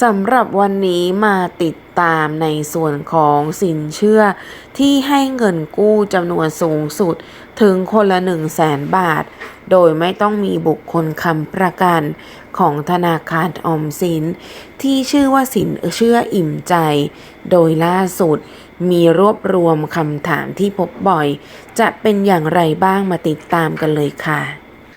สำหรับวันนี้มาติดตามในส่วนของสินเชื่อ ที่ให้เงินกู้จำนวนสูงสุดถึงคนละ 1 0 0 0 0แสนบาท โดยไม่ต้องมีบุคคลค้ำประกันของธนาคารออมสิน ที่ชื่อว่าสินเชื่ออิ่มใจ โดยล่าสุดมีรวบรวมคำถามที่พบบ่อย จะเป็นอย่างไรบ้างมาติดตามกันเลยค่ะ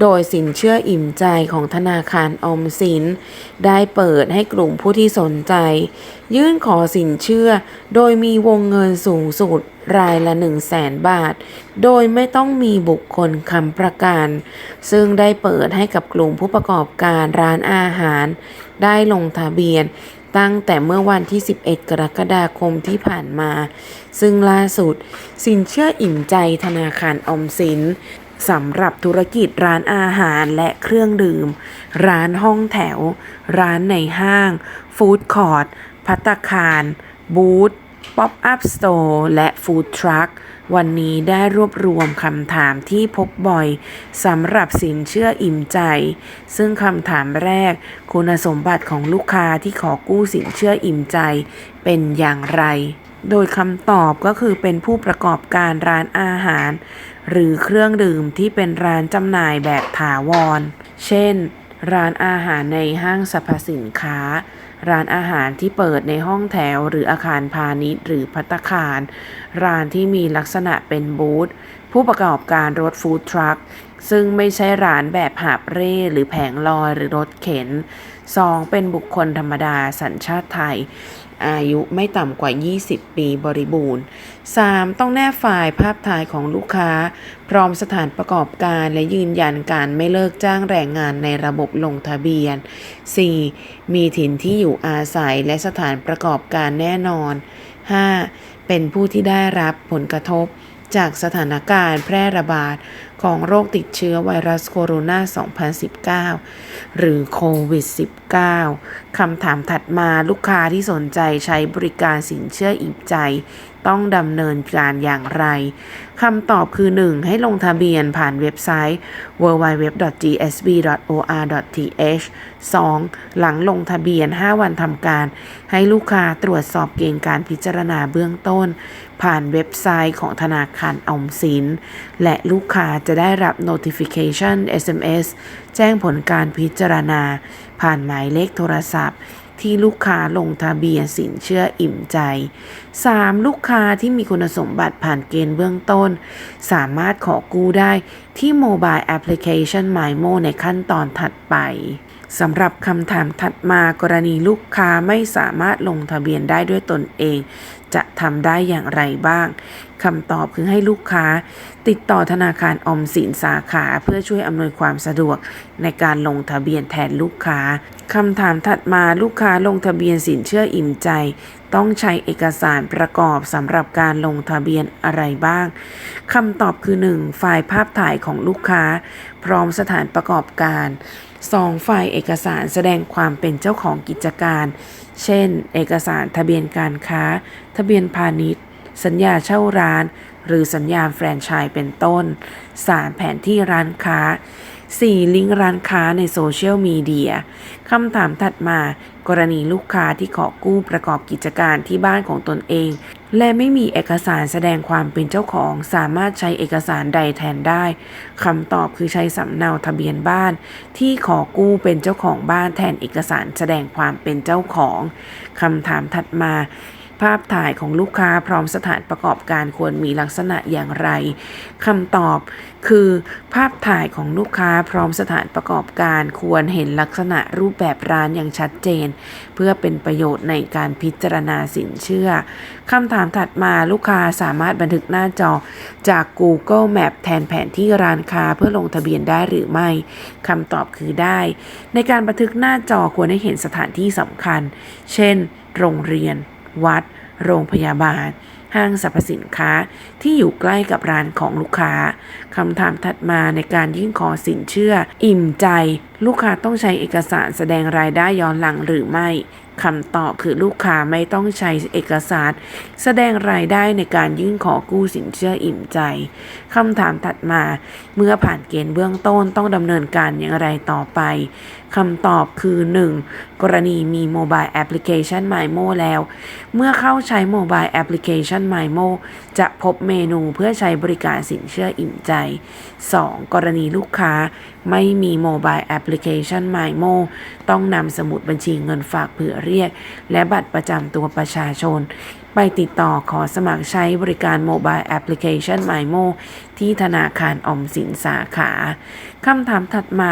โดยสินเชื่ออิ่มใจของธนาคารออมสิน ได้เปิดให้กลุ่มผู้ที่สนใจ ยื่นขอสินเชื่อ โดยมีวงเงินสูงสุดรายละ 1 0 0 0 0แสนบาท โดยไม่ต้องมีบุคคลค้ำประกัน ซึ่งได้เปิดให้กับกลุ่มผู้ประกอบการร้านอาหาร ได้ลงทะเบียนตั้งแต่เมื่อวันที่ 11 กรกฎาคมที่ผ่านมา ซึ่งล่าสุด สินเชื่ออิ่มใจธนาคารออมสิน สำหรับธุรกิจร้านอาหารและเครื่องดื่ม ร้านห้องแถว ร้านในห้าง ฟู้ดคอร์ทพัตตาคาร บูธ ป๊อปอัพสโตร์และฟู้ดทรัควันนี้ได้รวบรวมคำถามที่พบบ่อยสำหรับสินเชื่ออิ่มใจ ซึ่งคำถามแรก คุณสมบัติของลูกค้าที่ขอกู้สินเชื่ออิ่มใจ เป็นอย่างไร โดยคำตอบก็คือเป็นผู้ประกอบการร้านอาหาร หรือเครื่องดื่มที่เป็นร้านจำหน่ายแบบถาวร เช่น ร้านอาหารในห้างสรรพสินค้า ร้านอาหารที่เปิดในห้องแถวหรืออาคารพาณิชย์หรือพัตคาร ร้านที่มีลักษณะเป็นบูธ ผู้ประกอบการรถฟู้ดทรัค ซึ่งไม่ใช่ร้านแบบหาบเร่หรือแผงลอยหรือรถเข็น 2. เป็นบุคคลธรรมดาสัญชาติไทย อายุไม่ต่ำกว่า 20 ปีบริบูรณ์ 3. ต้องแนบไฟล์ภาพถ่ายของลูกค้า พร้อมสถานประกอบการและยืนยันการไม่เลิกจ้างแรงงานในระบบลงทะเบียน 4. มีถิ่นที่อยู่อาศัยและสถานประกอบการแน่นอน 5. เป็นผู้ที่ได้รับผลกระทบจากสถานการณ์แพร่ระบาด ของโรคติดเชื้อไวรัสโคโรนา 2019 หรือโควิด -19 คำถามถัดมาลูกค้าที่สนใจใช้บริการสินเชื่ออิ่มใจ ต้องดำเนินการอย่างไรคำตอบคือ 1. ให้ลงทะเบียนผ่านเว็บไซต์ www.gsb.or.th 2. หลังลงทะเบียน 5 วันทำการ ให้ลูกค้าตรวจสอบเกณฑ์การพิจารณาเบื้องต้น ผ่านเว็บไซต์ของธนาคารออมสิน และลูกค้าจะจะได้รับ notification SMS แจ้งผลการพิจารณา ผ่านหมายเลขโทรศัพท์ ที่ลูกค้าลงทะเบียนสินเชื่ออิ่มใจ 3. ลูกค้าที่มีคุณสมบัติผ่านเกณฑ์เบื้องต้น สามารถขอกู้ได้ที่ Mobile Application MyMo ในขั้นตอนถัดไปสำหรับคำถามถัดมากรณีลูกค้าไม่สามารถลงทะเบียนได้ด้วยตนเอง จะทำได้อย่างไรบ้างคำตอบคือให้ลูกค้า ติดต่อธนาคารอมสินสาขาเพื่อช่วยอำนวยความสะดวกในการลงทะเบียนแทนลูกค้าคำถามถัดมาลูกค้าลงทะเบียนสินเชื่ออิ่มใจ ต้องใช้เอกสารประกอบสำหรับการลงทะเบียนอะไรบ้างคำตอบคือ 1. ไฟล์ภาพถ่ายของลูกค้า พร้อมสถานประกอบการ 2. ไฟล์เอกสารแสดงความเป็นเจ้าของกิจการ เช่น เอกสารทะเบียนการค้าทะะเบียนพาณิชย์ สัญญาเช่าร้าน หรือสัญญาแฟรนไชส์เป็นต้น 3. แผนที่ร้านค้า 4. ลิงก์ร้านค้าในโซเชียลมีเดียคำถามถัดมากรณีลูกค้าที่ขอกู้ประกอบกิจการที่บ้านของตนเอง และไม่มีเอกสารแสดงความเป็นเจ้าของสามารถใช้เอกสารใดแทนได้คำตอบคือใช้สำเนาทะเบียนบ้าน ที่ขอกู้เป็นเจ้าของบ้านแทนเอกสารแสดงความเป็นเจ้าของคำถามถัดมา ภาพถ่ายของลูกค้าพร้อมสถานประกอบการควรมีลักษณะอย่างไรคำตอบคือภาพถ่ายของลูกค้าพร้อมสถานประกอบการควรเห็นลักษณะรูปแบบร้านอย่างชัดเจน เพื่อเป็นประโยชน์ในการพิจารณาสินเชื่อคำถามถัดมาลูกค้าสามารถบันทึกหน้าจอจาก Google Map แทนแผนที่ร้านค้าเพื่อลงทะเบียนได้หรือไม่คำตอบคือได้ ในการบันทึกหน้าจอควรให้เห็นสถานที่สำคัญ เช่น โรงเรียน วัด โรงพยาบาล ห้างสรรพสินค้าที่อยู่ใกล้กับร้านของลูกค้าคำถามถัดมาในการยื่นขอสินเชื่อ อิ่มใจ ลูกค้าต้องใช้เอกสารแสดงรายได้ย้อนหลังหรือไม่ คำตอบคือลูกค้าไม่ต้องใช้เอกสาร แสดงรายได้ในการยื่นขอกู้สินเชื่ออิ่มใจคำถามถัดมา เมื่อผ่านเกณฑ์เบื้องต้นต้องดำเนินการอย่างไรต่อไปคำตอบคือ 1. กรณีมีโมบายแอปพลิเคชัน MyMo แล้ว เมื่อเข้าใช้โมบายแอปพลิเคชัน MyMo จะพบเมนูเพื่อใช้บริการสินเชื่ออิ่มใจ 2. กรณีลูกค้าไม่มีโมบายแอปพลิเคชัน MyMo ต้องนำสมุดบัญชีเงินฝากเผื่อเรียก และบัตรประจำตัวประชาชน ไปติดต่อขอสมัครใช้บริการโมบายแอปพลิเคชันไมโมที่ธนาคารอมสินสาขา คำถามถัดมา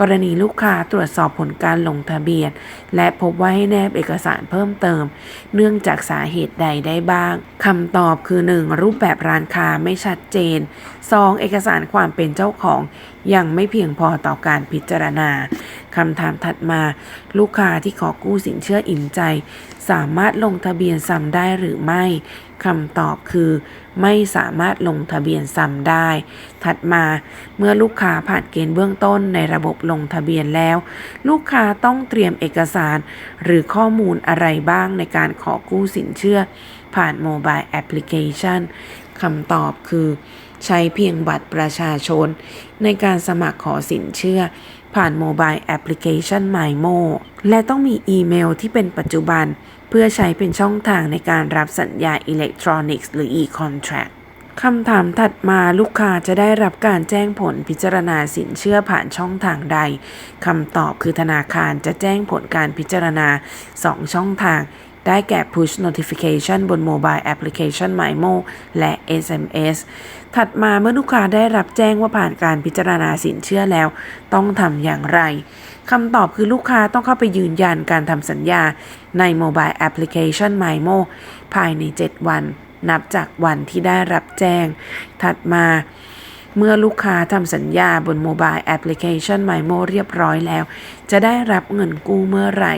กรณีลูกค้าตรวจสอบผลการลงทะเบียน และพบว่าให้แนบเอกสารเพิ่มเติม เนื่องจากสาเหตุใดได้บ้างคำตอบคือ 1. รูปแบบร้านค้าไม่ชัดเจน 2. เอกสารความเป็นเจ้าของ ยังไม่เพียงพอต่อการพิจารณาคำถามถัดมา ลูกค้าที่ขอกู้สินเชื่ออิ่มใจ สามารถลงทะเบียนซ้ำได้หรือไม่คำตอบคือ ไม่สามารถลงทะเบียนซ้ำได้ ถัดมาเมื่อลูกค้าผ่านเกณฑ์เบื้องต้นในระบบลงทะเบียนแล้ว ลูกค้าต้องเตรียมเอกสาร หรือข้อมูลอะไรบ้างในการขอกู้สินเชื่อ ผ่านโมบายแอปพลิเคชันคำตอบคือ ใช้เพียงบัตรประชาชน ในการสมัครขอสินเชื่อ ผ่านโมบายแอปพลิเคชัน MyMo และต้องมีอีเมลที่เป็นปัจจุบัน เพื่อใช้เป็นช่องทางในการรับสัญญาอิเล็กทรอนิกส์หรือ e-contract คำถามถัดมาลูกค้าจะได้รับการแจ้งผลพิจารณาสินเชื่อผ่านช่องทางใดคำตอบคือธนาคารจะแจ้งผลการพิจารณา 2 ช่องทาง ได้แก่ Push Notification บน Mobile Application MyMo และ SMS ถัดมาเมื่อลูกค้าได้รับแจ้งว่าผ่านการพิจารณาสินเชื่อแล้ว ต้องทำอย่างไรคำตอบคือลูกค้าต้องเข้าไปยืนยันการทำสัญญาใน Mobile Application MyMo ภายใน 7 วัน นับจากวันที่ได้รับแจ้ง ถัดมาเมื่อลูกค้าทำสัญญาบนโมบายแอปพลิเคชัน MyMo เรียบร้อยแล้ว จะได้รับเงินกู้เมื่อไหร่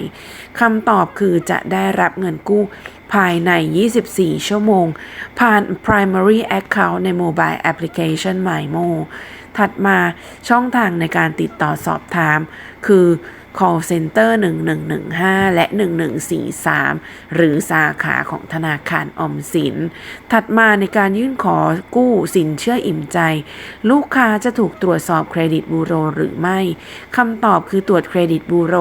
คำตอบคือจะได้รับเงินกู้ภายใน 24 ชั่วโมง ผ่าน primary account ใน mobile application MyMo ถัดมาช่องทางในการติดต่อสอบถาม คือ call center 1115 และ 1143 หรือสาขาของธนาคารออมสิน ถัดมาในการยื่นขอกู้สินเชื่ออิ่มใจ ลูกค้าจะถูกตรวจสอบเครดิตบูโรหรือไม่คำตอบคือตรวจเครดิตบูโร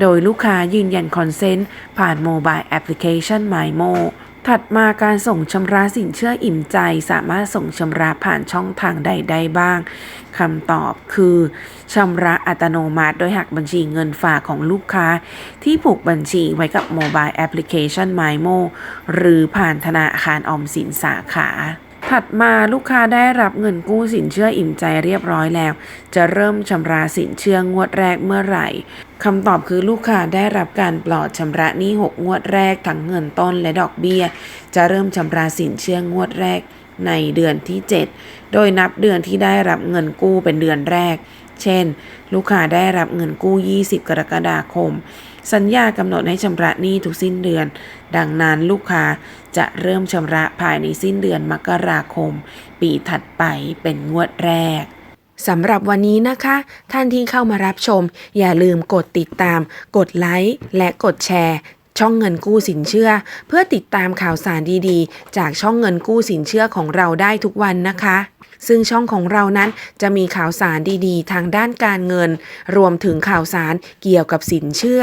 โดยลูกค้ายืนยันคอนเซนต์ผ่านโมบายแอปพลิเคชัน MyMo ถัดมาการส่งชำระสินเชื่ออิ่มใจ สามารถส่งชำระผ่านช่องทางใดได้บ้างคำตอบคือชำระอัตโนมัติ โดยหักบัญชีเงินฝากของลูกค้า ที่ผูกบัญชีไว้กับโมบายแอปพลิเคชัน MyMo หรือผ่านธนาคารออมสินสาขา ถัดมาลูกค้าได้รับเงินกู้สินเชื่ออิ่มใจเรียบร้อยแล้ว จะเริ่มชำระสินเชื่องวดแรกเมื่อไหร่คำตอบคือลูกค้าได้รับการปลอดชำระหนี้ 6 งวดแรกทั้งเงินต้นและดอกเบี้ย จะเริ่มชำระสินเชื่องวดแรกในเดือนที่ 7 โดยนับเดือนที่ได้รับเงินกู้เป็นเดือนแรก เช่น ลูกค้าได้รับเงินกู้ 20 กรกฎาคม สัญญากำหนดให้ชำระหนี้ทุกสิ้นเดือน ดังนั้นลูกค้าจะเริ่มชำระภายในสิ้นเดือนมกราคม ปีถัดไปเป็นงวดแรกสำหรับวันนี้นะคะ ท่านที่เข้ามารับชม อย่าลืมกดติดตาม กดไลค์และกดแชร์ช่องเงินกู้สินเชื่อ เพื่อติดตามข่าวสารดีๆ จากช่องเงินกู้สินเชื่อของเราได้ทุกวันนะคะ ซึ่งช่องของเรานั้นจะมีข่าวสารดีๆ ทางด้านการเงิน รวมถึงข่าวสารเกี่ยวกับสินเชื่อ